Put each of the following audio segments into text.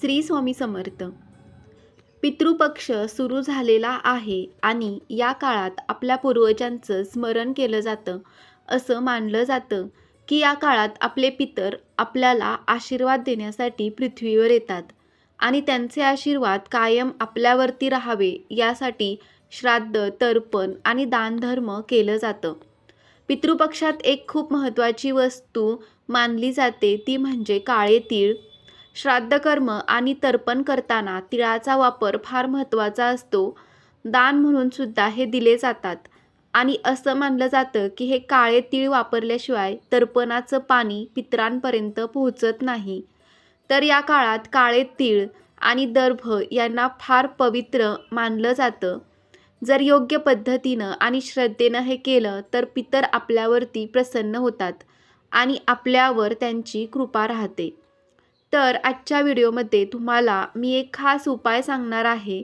श्री स्वामी समर्थ. पितृपक्ष सुरू झालेला आहे आणि या काळात आपल्या पूर्वजांचं स्मरण केलं जातं. असं मानलं जातं की या काळात आपले पितर आपल्याला आशीर्वाद देण्यासाठी पृथ्वीवर येतात आणि त्यांचे आशीर्वाद कायम आपल्यावरती राहावे यासाठी श्राद्ध तर्पण आणि दानधर्म केलं जातं. पितृपक्षात एक खूप महत्त्वाची वस्तू मानली जाते ती म्हणजे काळे तीळ. श्राद्धकर्म आणि तर्पण करताना तिळाचा वापर फार महत्त्वाचा असतो. दान म्हणून सुद्धा हे दिले जातात. आणि असं मानलं जातं की हे काळे तीळ वापरल्याशिवाय तर्पणाचं पाणी पितरांपर्यंत पोहोचत नाही. तर या काळात काळे तीळ आणि दर्भ यांना फार पवित्र मानलं जातं. जर योग्य पद्धतीनं आणि श्रद्धेनं हे केलं तर पितर आपल्यावरती प्रसन्न होतात आणि आपल्यावर त्यांची कृपा राहते. तर आजच्या व्हिडिओमध्ये तुम्हाला मी एक खास उपाय सांगणार आहे.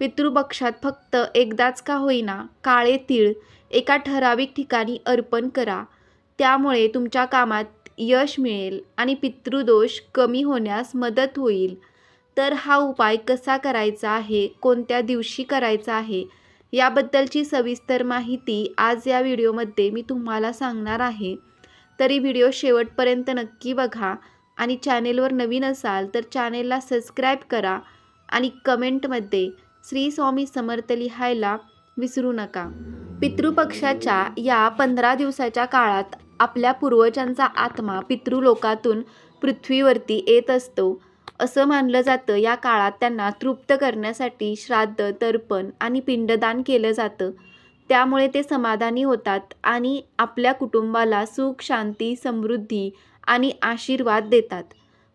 पितृपक्षात फक्त एकदाच का होईना काळे तीळ एका ठराविक ठिकाणी अर्पण करा. त्यामुळे तुमच्या कामात यश मिळेल आणि पितृदोष कमी होण्यास मदत होईल. तर हा उपाय कसा करायचा आहे? कोणत्या दिवशी करायचा आहे? याबद्दलची सविस्तर माहिती आज या व्हिडिओमध्ये मी तुम्हाला सांगणार आहे. तरी व्हिडिओ शेवटपर्यंत नक्की बघा. आणि चॅनेलवर नवीन असाल तर चॅनेलला सबस्क्राईब करा आणि कमेंटमध्ये श्री स्वामी समर्थ लिहायला विसरू नका. पितृपक्षाच्या या पंधरा दिवसाच्या काळात आपल्या पूर्वजांचा आत्मा पितृलोकातून पृथ्वीवरती येत असतो. असं मानलं जातं. या काळात त्यांना तृप्त करण्यासाठी श्राद्ध तर्पण आणि पिंडदान केलं जातं. त्यामुळे ते समाधानी होतात आणि आपल्या कुटुंबाला सुख शांती समृद्धी आणि आशीर्वाद देतात.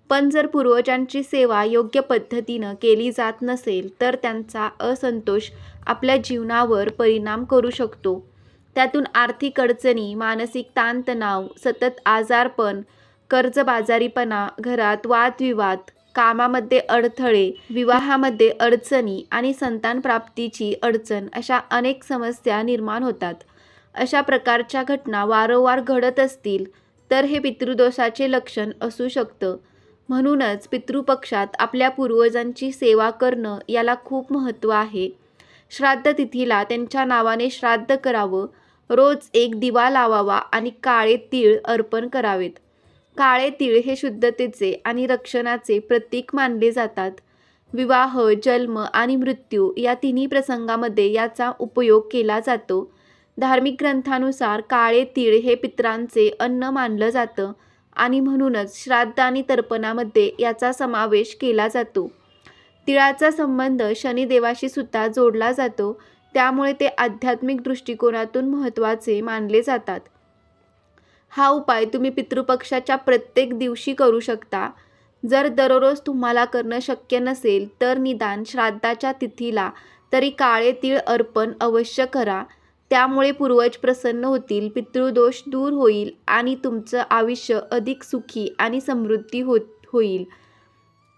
पण जर पूर्वजांची सेवा योग्य पद्धतीनं केली जात नसेल तर त्यांचा असंतोष आपल्या जीवनावर परिणाम करू शकतो. त्यातून आर्थिक अडचणी मानसिक ताणतणाव सतत आजारपण कर्जबाजारीपणा घरात वादविवाद कामामध्ये अडथळे विवाहामध्ये अडचणी आणि संतान प्राप्तीची अडचण अशा अनेक समस्या निर्माण होतात. अशा प्रकारच्या घटना वारंवार घडत असतील तर हे पितृदोषाचे लक्षण असू शकतं. म्हणूनच पितृपक्षात आपल्या पूर्वजांची सेवा करणं याला खूप महत्त्व आहे. श्राद्ध तिथीला त्यांच्या नावाने श्राद्ध करावं. रोज एक दिवा लावावा आणि काळे तीळ अर्पण करावेत. काळे तीळ हे शुद्धतेचे आणि रक्षणाचे प्रतीक मानले जातात. विवाह जन्म आणि मृत्यू या तिन्ही प्रसंगामध्ये याचा उपयोग केला जातो. धार्मिक ग्रंथानुसार काळे तीळ हे पित्रांचे अन्न मानलं जातं आणि म्हणूनच श्राद्ध आणि तर्पणामध्ये याचा समावेश केला जातो. तिळाचा संबंध शनिदेवाशी सुद्धा जोडला जातो त्यामुळे ते आध्यात्मिक दृष्टिकोनातून महत्त्वाचे मानले जातात. हा उपाय तुम्ही पितृपक्षाच्या प्रत्येक दिवशी करू शकता. जर दररोज तुम्हाला करणं शक्य नसेल तर निदान श्राद्धाच्या तिथीला तरी काळे तीळ अर्पण अवश्य करा. त्यामुळे पूर्वज प्रसन्न होतील पितृदोष दूर होईल आणि तुमचं आयुष्य अधिक सुखी आणि समृद्धी होत होईल.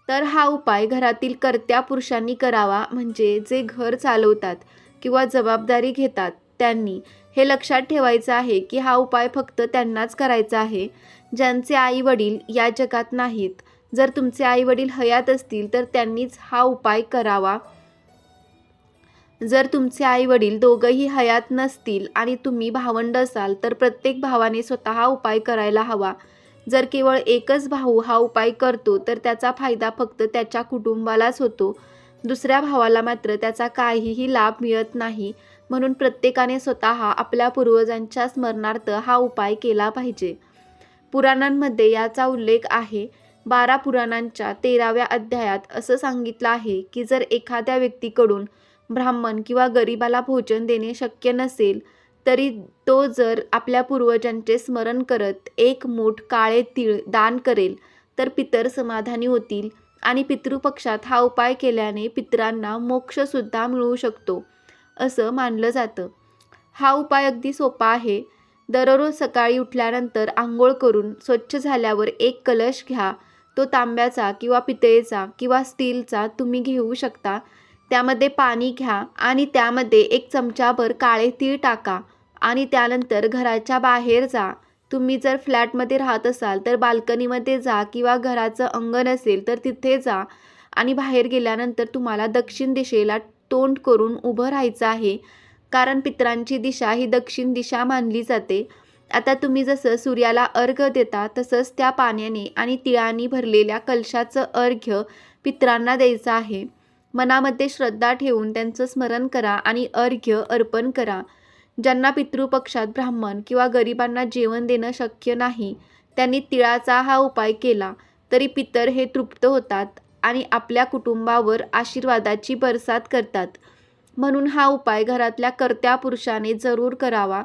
तर हा उपाय घरातील कर्त्या पुरुषांनी करावा म्हणजे जे घर चालवतात किंवा जबाबदारी घेतात त्यांनी. हे लक्षात ठेवायचं आहे की हा उपाय फक्त त्यांनाच करायचा आहे. ज्यांचे आई वडील या जगात नाहीत. जर तुमचे आई वडील हयात असतील तर त्यांनीच हा उपाय करावा. जर तुमचे आई वडील दोघंही हयात नसतील आणि तुम्ही भावंड असाल तर प्रत्येक भावाने स्वतः उपाय करायला हवा. जर केवळ एकच भाऊ हा उपाय करतो तर त्याचा फायदा फक्त त्याच्या कुटुंबालाच होतो. दुसऱ्या भावाला मात्र त्याचा काहीही लाभ मिळत नाही. म्हणून प्रत्येकाने स्वतः आपल्या पूर्वजांच्या स्मरणार्थ हा उपाय केला पाहिजे. पुराणांमध्ये याचा उल्लेख आहे. बारा पुराणांच्या तेराव्या अध्यायात असं सांगितलं आहे की जर एखाद्या व्यक्तीकडून ब्राह्मण किंवा गरिबाला भोजन देणे शक्य नसेल तरी तो जर आपल्या पूर्वजांचे स्मरण करत एक मूठ काळे तीळ दान करेल तर पितर समाधानी होतील आणि पितृपक्षात हा उपाय केल्याने पितरांना मोक्षसुद्धा मिळू शकतो असं मानलं जातं. हा उपाय अगदी सोपा आहे. दररोज सकाळी उठल्यानंतर आंघोळ करून स्वच्छ झाल्यावर एक कलश घ्या. तो तांब्याचा किंवा पितळेचा किंवा स्टीलचा तुम्ही घेऊ शकता त्यामध्ये पाणी घ्या आणि त्यामध्ये एक चमचाभर काळे तीळ टाका आणि त्यानंतर घराच्या बाहेर जा. तुम्ही जर फ्लॅटमध्ये राहत असाल तर बाल्कनीमध्ये जा किंवा घराचं अंगण असेल तर तिथे जा. आणि बाहेर गेल्यानंतर तुम्हाला दक्षिण दिशेला तोंड करून उभं राहायचं आहे. कारण पितरांची दिशा ही दक्षिण दिशा मानली जाते. आता तुम्ही जसं सूर्याला अर्घ्य देता तसंच त्या पाण्याने आणि तिळाने भरलेल्या कलशाचं अर्घ्य पित्रांना द्यायचं आहे. मनामध्ये श्रद्धा ठेवून त्यांचं स्मरण करा आणि अर्घ्य अर्पण करा. ज्यांना पितृपक्षात ब्राह्मण किंवा गरिबांना जेवण देणं शक्य नाही त्यांनी तिळाचा हा उपाय केला तरी पितर हे तृप्त होतात आणि आपल्या कुटुंबावर आशीर्वादाची बरसात करतात. म्हणून हा उपाय घरातल्या कर्त्या पुरुषाने जरूर करावा.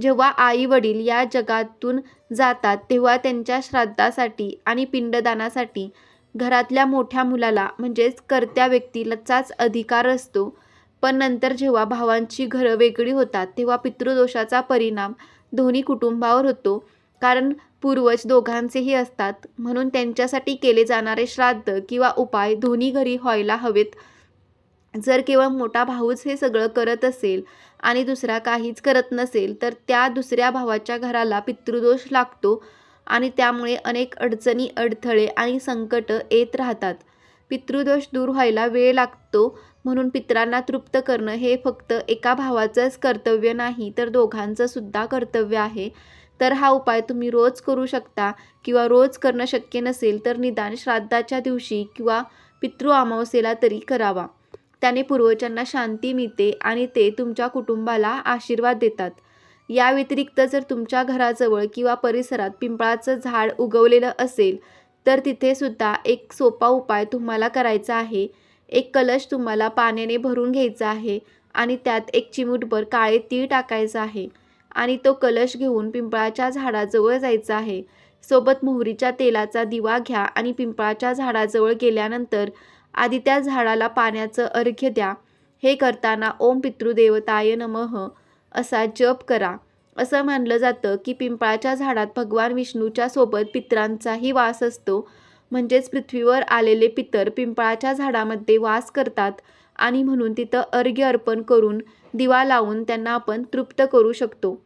जेव्हा आई वडील या जगातून जातात तेव्हा त्यांच्या श्राद्धासाठी आणि पिंडदानासाठी घरातल्या मोठ्या मुलाला म्हणजेच कर्त्या व्यक्तीलाचाच अधिकार असतो. पण नंतर जेव्हा भावांची घरं वेगळी होतात तेव्हा पितृदोषाचा परिणाम दोन्ही कुटुंबावर होतो. कारण पूर्वज दोघांचेही असतात. म्हणून त्यांच्यासाठी केले जाणारे श्राद्ध किंवा उपाय दोन्ही घरी व्हायला हवेत. जर केवळ मोठा भाऊच हे सगळं करत असेल आणि दुसरा काहीच करत नसेल तर त्या दुसऱ्या भावाच्या घराला पितृदोष लागतो. आणि त्यामुळे अनेक अडचणी अडथळे आणि संकट येत राहतात. पितृदोष दूर व्हायला वेळ लागतो म्हणून पितरांना तृप्त करणं हे फक्त एका भावाचंच कर्तव्य नाही तर दोघांचं सुद्धा कर्तव्य आहे. तर हा उपाय तुम्ही रोज करू शकता किंवा रोज करणं शक्य नसेल तर निदान श्राद्धाच्या दिवशी किंवा पितृ अमावस्येला तरी करावा. त्याने पूर्वजांना शांती मिळते आणि ते तुमच्या कुटुंबाला आशीर्वाद देतात. या व्यतिरिक्त जर तुमच्या घराजवळ किंवा परिसरात पिंपळाचं झाड उगवलेलं असेल तर तिथे सुद्धा एक सोपा उपाय तुम्हाला करायचा आहे. एक कलश तुम्हाला पाण्याने भरून घ्यायचा आहे आणि त्यात एक चिमूटभर काळे तीळ टाकायचं आहे आणि तो कलश घेऊन पिंपळाच्या झाडाजवळ जायचं आहे. सोबत मोहरीच्या तेलाचा दिवा घ्या आणि पिंपळाच्या झाडाजवळ गेल्यानंतर आधी त्या झाडाला पाण्याचं अर्घ्य द्या. हे करताना ओम पितृदेवताय नमः. असा जप करा. असं मानलं जातं की पिंपळाच्या झाडात भगवान विष्णूच्या सोबत पितरांचाही वास असतो. म्हणजेच पृथ्वीवर आलेले पितर पिंपळाच्या झाडामध्ये वास करतात आणि म्हणून तिथं अर्घ्य अर्पण करून दिवा लावून त्यांना आपण तृप्त करू शकतो.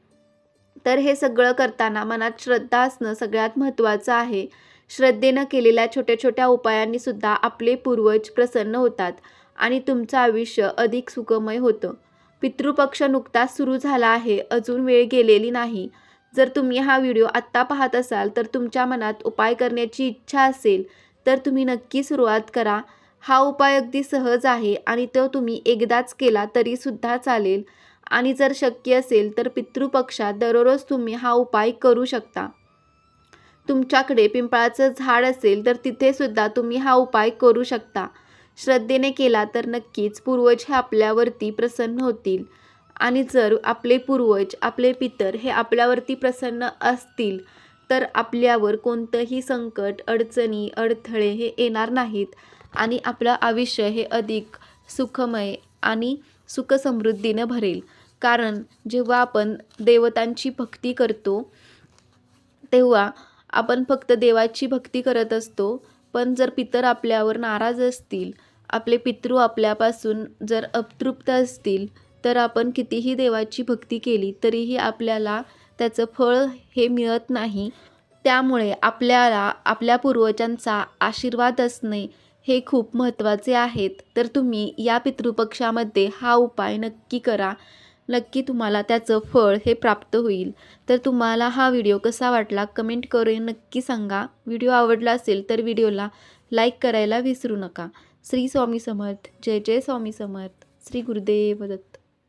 तर हे सगळं करताना मनात श्रद्धा असणं सगळ्यात महत्त्वाचं आहे. श्रद्धेनं केलेल्या छोट्या छोट्या उपायांनी सुद्धा आपले पूर्वज प्रसन्न होतात आणि तुमचं आयुष्य अधिक सुखमय होतं. पितृपक्ष नुकताच सुरू झाला आहे. अजून वेळ गेलेली नाही. जर तुम्ही हा व्हिडिओ आत्ता पाहत असाल तर तुमच्या मनात उपाय करण्याची इच्छा असेल तर तुम्ही नक्की सुरुवात करा. हा उपाय अगदी सहज आहे आणि तो तुम्ही एकदाच केला तरीसुद्धा चालेल. आणि जर शक्य असेल तर पितृपक्षात दररोज तुम्ही हा उपाय करू शकता. तुमच्याकडे पिंपळाचं झाड असेल तर तिथेसुद्धा तुम्ही हा उपाय करू शकता. श्रद्धेने केला तर नक्कीच पूर्वज हे आपल्यावरती प्रसन्न होतील. आणि जर आपले पूर्वज आपले पितर हे आपल्यावरती प्रसन्न असतील तर आपल्यावर कोणतंही संकट अडचणी अडथळे हे येणार नाहीत. आणि आपलं आयुष्य हे अधिक सुखमय आणि सुखसमृद्धीनं भरेल. कारण जेव्हा आपण देवतांची भक्ती करतो तेव्हा आपण फक्त देवाची भक्ती करत असतो पण जर पितर आपल्यावर नाराज असतील आपले पितृ आपल्यापासून जर अतृप्त असतील तर आपण कितीही देवाची भक्ती केली तरीही आपल्याला त्याचं फळ हे मिळत नाही. त्यामुळे आपल्याला आपल्या पूर्वजांचा आशीर्वाद असणे हे खूप महत्त्वाचे आहेत. तर तुम्ही या पितृपक्षामध्ये हा उपाय नक्की करा. नक्की तुम्हाला त्याचं फळ हे प्राप्त होईल. तर तुम्हाला हा व्हिडिओ कसा वाटला कमेंट करून नक्की सांगा. व्हिडिओ आवडला असेल तर व्हिडिओला लाईक करायला विसरू नका. श्री स्वामी समर्थ. जय जय स्वामी समर्थ. श्री गुरुदेव दत्त.